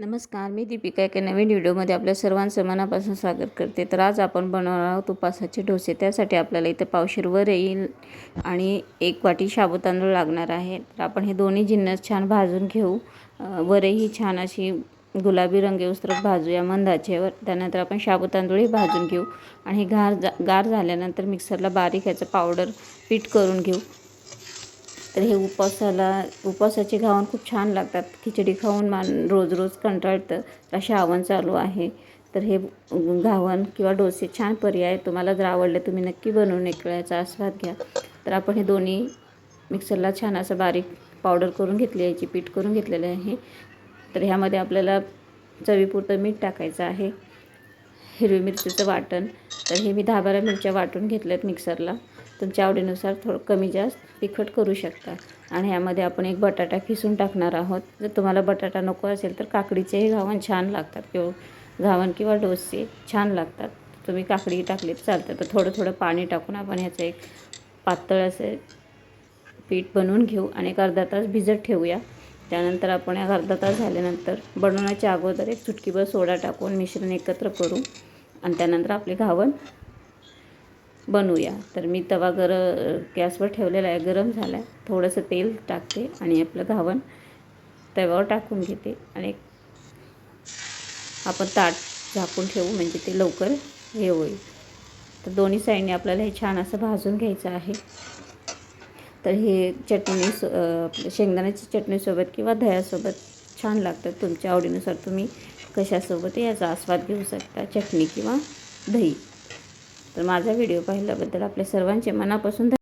नमस्कार मी दीपिका एका नवीन व्हिडिओमध्ये आपल्या सर्वांचं मनापासून स्वागत करते. तर आज आपण बनवणार आहोत उपासाचे डोसे. त्यासाठी आपल्याला इथं पावशीर वर येईल आणि एक वाटी शाबू तांदूळ लागणार आहे. तर आपण हे दोन्ही जिन्नस छान भाजून घेऊ. वरही छान अशी गुलाबी रंग येऊस्तर भाजूया मंदाचेवर. त्यानंतर आपण शाबू तांदूळही भाजून घेऊ. आणि हे गार जा गार झाल्यानंतर मिक्सरला बारीक ह्याचं पावडर पीठ करून घेऊ. तर हे उपवासाला उपवासाचे घावन खूप छान लागतात. खिचडी खाऊन मान रोज रोज कंटाळतं. तर असे आव्हान चालू आहे. तर हे घावन किंवा डोसे छान पर्याय तुम्हाला जर आवडले तुम्ही नक्की बनवून एक आस्वाद घ्या. तर आपण हे दोन्ही मिक्सरला छान असं बारीक पावडर करून घेतली याची पीठ करून घेतलेलं आहे. तर ह्यामध्ये आपल्याला चवीपुरतं मीठ टाकायचं आहे. हिरवी मिरचीचं वाटण. तर हे मी दहा बारा मिरच्या वाटून घेतल्यात मिक्सरला. तुमच्या आवडीनुसार थोडं कमी जास्त तिखट करू शकता. आणि ह्यामध्ये आपण एक बटाटा किसून टाकणार आहोत. जर तुम्हाला बटाटा नको असेल तर काकडीचेही घावन छान लागतात. किंवा घावन किंवा डोसे छान लागतात. तुम्ही काकडी टाकली तर चालतं. तर थोडं थोडं पाणी टाकून आपण ह्याचं एक पातळ असे पीठ बनवून घेऊ आणि एक अर्धा तास भिजत ठेवूया. त्यानंतर आपण एक अर्धा तास झाल्यानंतर बनवण्याच्या अगोदर एक चुटकीभर सोडा टाकून मिश्रण एकत्र करू. आणि त्यानंतर आपले घावन बनवूया. तर मी तवा गर गॅसवर ठेवलेला आहे. गरम झाला आहे थोडंसं तेल टाकते आणि आपलं घावन तव्यावर टाकून घेते. आणि आपण ताट झाकून ठेवू म्हणजे ते लवकर हे होईल. तर दोन्ही साईडने आपल्याला हे छान असं भाजून घ्यायचं आहे. तर हे चटणी सो शेंगदाण्याची चटणीसोबत किंवा दह्यासोबत छान लागतं तुमच्या आवडीनुसार तुम्ही कशासोबत याचा आस्वाद घेऊ शकता. चटणी किंवा दही. तर माझा व्हिडिओ पाहिल्याबद्दल आपल्या सर्वांचे मनापासून